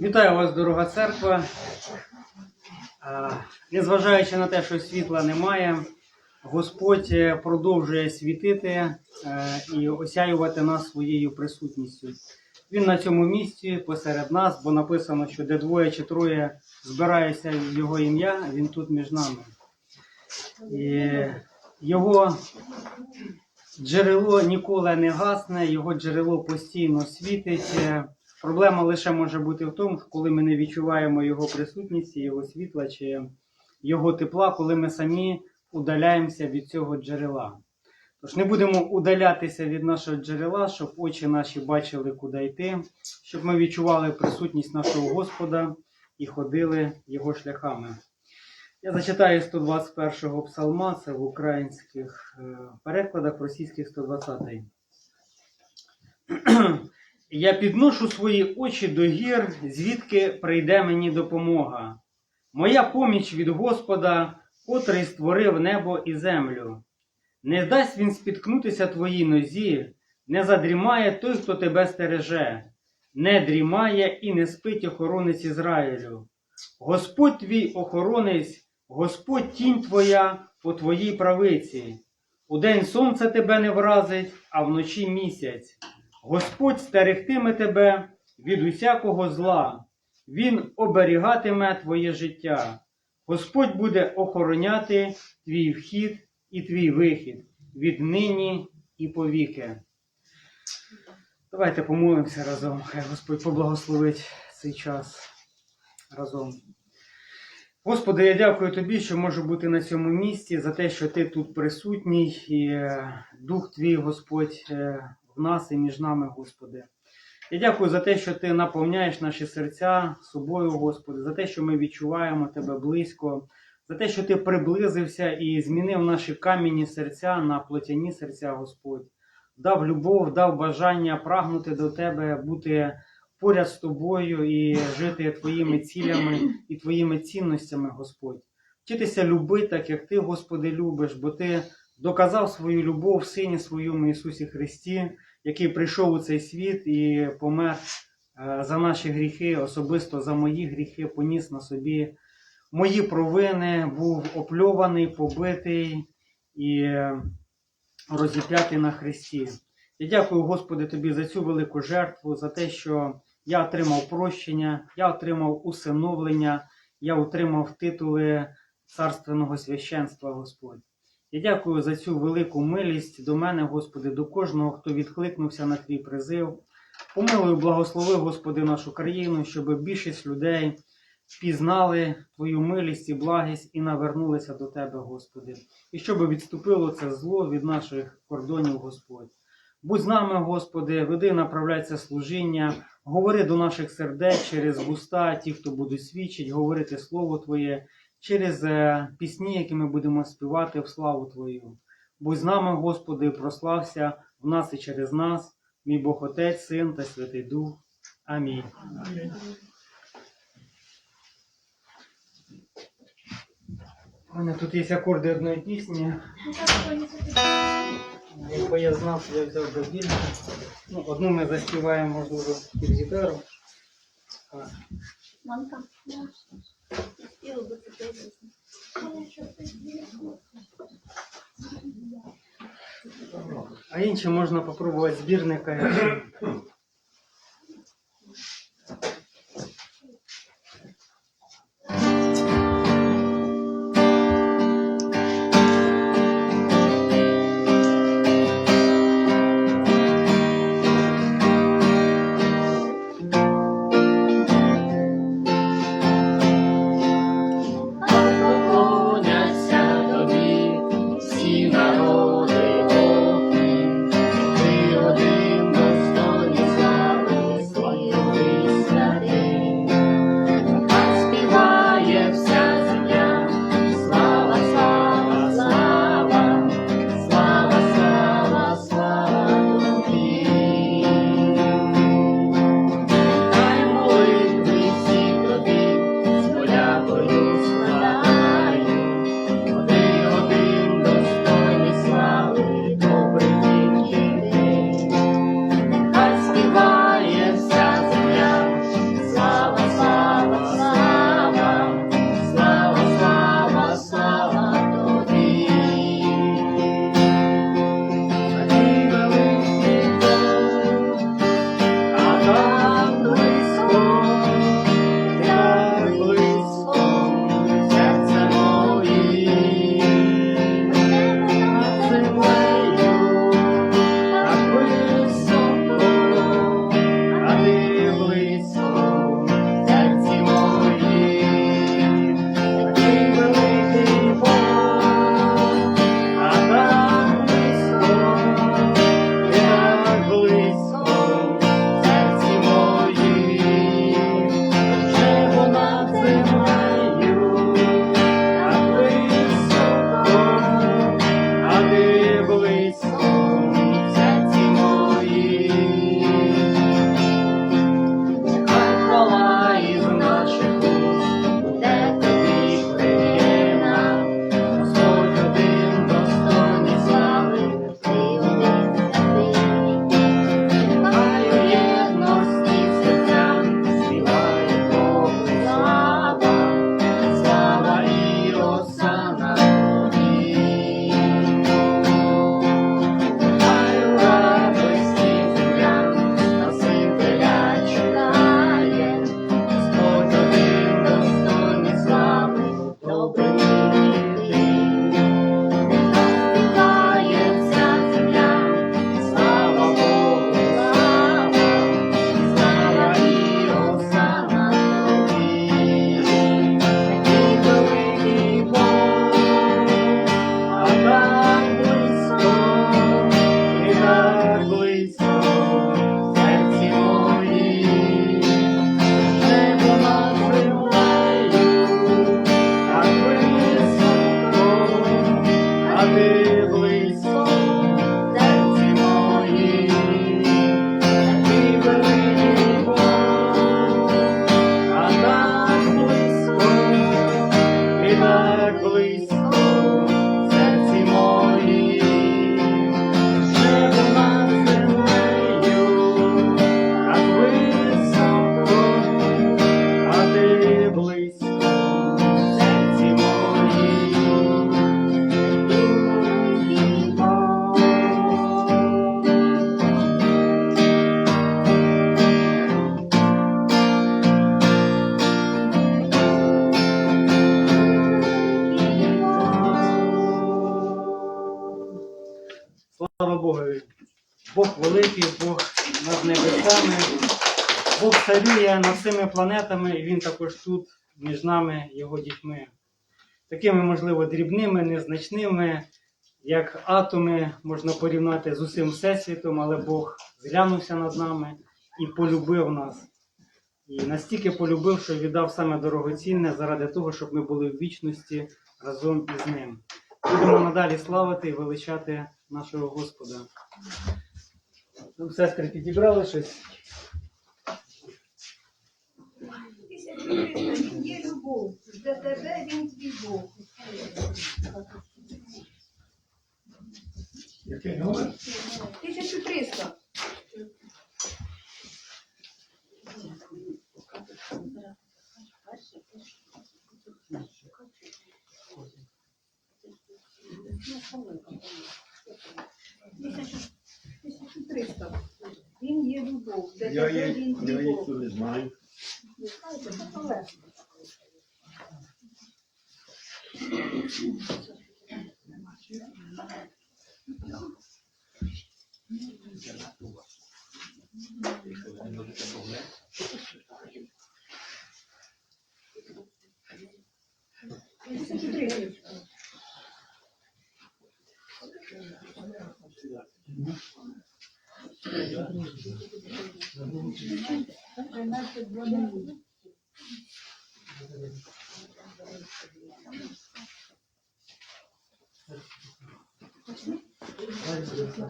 Вітаю вас, дорога церква. Незважаючи на те, що світла немає, Господь е, продовжує світити е, і осяювати нас своєю присутністю. Він на цьому місці посеред нас, бо написано, що де двоє чи троє збираються в його ім'я, він тут між нами. І його джерело ніколи не гасне, його джерело постійно світить. Е, Проблема лише може бути в тому, коли ми не відчуваємо його присутності, його світла чи його тепла, коли ми самі удаляємося від цього джерела. Тож не будемо удалятися від нашого джерела, щоб очі наші бачили, куди йти, щоб ми відчували присутність нашого Господа і ходили його шляхами. Я зачитаю 121-го псалма, це в українських е, перекладах, російських 120-й. Я підношу свої очі до гір, звідки прийде мені допомога. Моя поміч від Господа, котрий створив небо і землю. Не дасть він спіткнутися твоїй нозі, не задрімає той, хто тебе стереже, не дрімає і не спить охоронець Ізраїлю. Господь твій охоронець, Господь тінь твоя по твоїй правиці. Удень сонце тебе не вразить, а вночі місяць. Господь стерегтиме тебе від усякого зла, Він оберігатиме твоє життя. Господь буде охороняти твій вхід і твій вихід від нині і повіки. Давайте помолимося разом. Хай Господь поблагословить цей час разом. Господи, я дякую Тобі, що можу бути на цьому місці, за те, що Ти тут присутній, і е, Дух Твій, Господь, е, в нас і між нами, Господи. Я дякую за те, що Ти наповняєш наші серця собою, Господи, за те, що ми відчуваємо Тебе близько, за те, що Ти приблизився і змінив наші кам'яні серця на плотяні серця, Господь. Дав любов, дав бажання прагнути до Тебе, бути поряд з тобою і жити Твоїми цілями і Твоїми цінностями, Господь. Вчитися любити, так як Ти, Господи, любиш, бо Ти доказав свою любов в Сині своєму Ісусі Христі, який прийшов у цей світ і помер е, за наші гріхи, особисто за мої гріхи, поніс на собі мої провини, був опльований, побитий і розіп'ятий на Христі. Я дякую, Господи, Тобі за цю велику жертву, за те, що я отримав прощення, я отримав усиновлення, я отримав титули царственного священства, Господь. Я дякую за цю велику милість до мене, Господи, до кожного, хто відкликнувся на твій призив. Помилуй, благослови, Господи, нашу країну, щоб більшість людей пізнали Твою милість і благість і навернулися до Тебе, Господи, і щоб відступило це зло від наших кордонів, Господь. Будь з нами, Господи, веди, направляй це служіння, говори до наших сердець через вуста, ті, хто будуть свідчити, говорити Слово Твоє, через е, пісні, які ми будемо співати в славу Твою. Будь з нами, Господи, прослався в нас і через нас, мій Бог Отець, Син та Святий Дух. Амінь. У мене тут є акорди одної пісні. Якби я знав, я взяв би більше. Ну, одну ми заспіваємо, можливо, під гітару. А, Мамка, хотіла би це А інше можна попробувати збірника. Царює над всіми планетами, і Він також тут, між нами, його дітьми. Такими, можливо, дрібними, незначними, як атоми можна порівняти з усім всесвітом, але Бог зглянувся над нами і полюбив нас. І настільки полюбив, що віддав саме дорогоцінне заради того, щоб ми були в вічності разом із ним. Будемо надалі славити і величати нашого Господа. Ну, Сестри підібрали щось. Є любов. Для тебе він твій Бог. Який номер? 嗯 Тисячу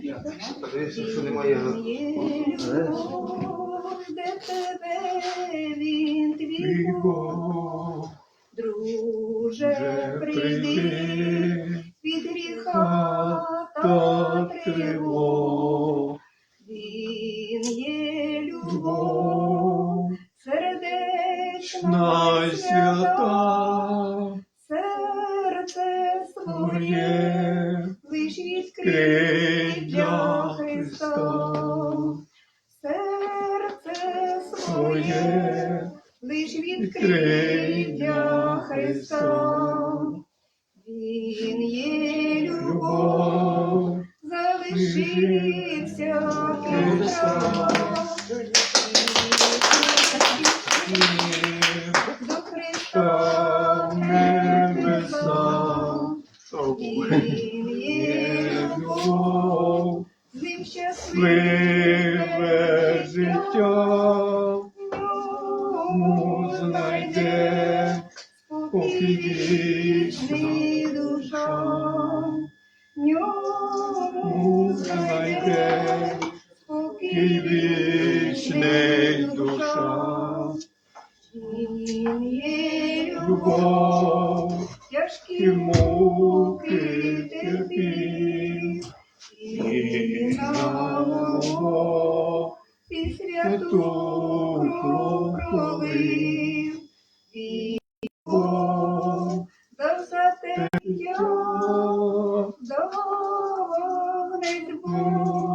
триста. Подивися, що немає. Де тебе він твій Бог, друже, прийди від гріха та тривог. Він є любов, сердечна свята, Thank you. também, tipo.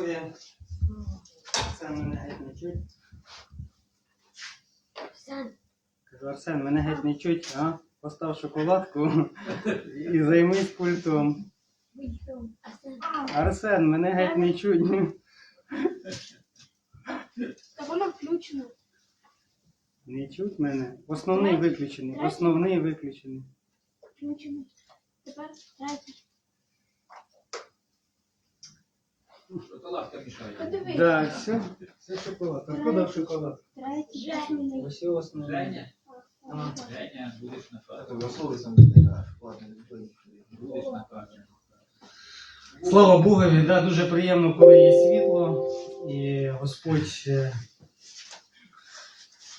Слава Це мене геть не чуть. Кажу, Арсен, мене геть не чуть, а? Постав шоколадку і займись пультом. Арсен, мене геть не чуть. Та воно включено. Не чуть мене. Основний виключений. Основний виключений. Включено. Тепер третє. Шоколадка мішає. Да, все. Все шоколад. А хто дав шоколад? Восьмий. Ось його основне. Женя, А. Женя, будеш на хаті. Будеш на хаті. Слава Богові, да, дуже приємно, коли є світло, і Господь е,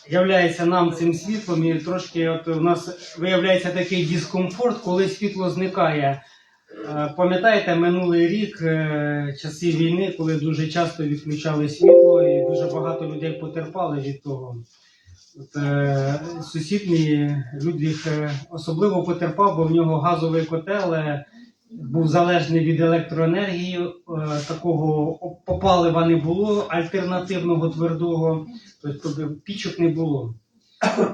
являється нам цим світлом, і трошки от у нас виявляється такий дискомфорт, коли світло зникає. Е, Пам'ятаєте, минулий рік, е, часи війни, коли дуже часто відключали світло, і дуже багато людей потерпали від того. От, е, сусід мій Людвіг особливо потерпав, бо в нього газовий котел. був залежний від електроенергії, такого попалива не було, альтернативного твердого, тобто пічок не було.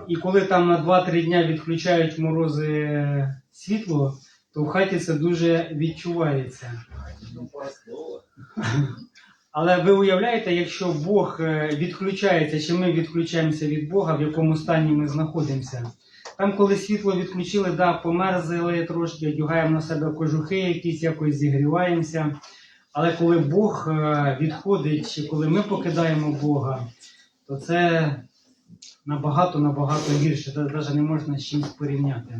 І коли там на 2-3 дня відключають морози світло, то в хаті це дуже відчувається. Але ви уявляєте, якщо Бог е, відключається, чи ми відключаємося від Бога, в якому стані ми знаходимося? Там, коли світло відключили, да, померзли трошки, одягаємо на себе кожухи якісь, якось зігріваємося. Але коли Бог е, відходить, чи коли ми покидаємо Бога, то це набагато набагато гірше. Це навіть не можна з чимось порівняти.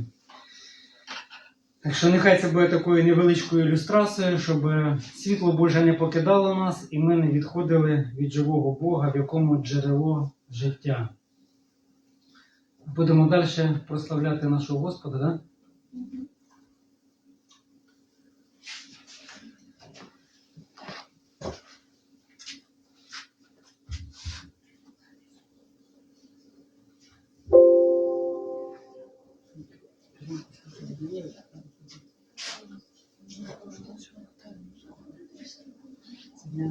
Так що нехай це буде такою невеличкою ілюстрацією, щоб світло Боже не покидало нас і ми не відходили від живого Бога, в якому джерело життя. Будемо далі прославляти нашого Господа, да? Це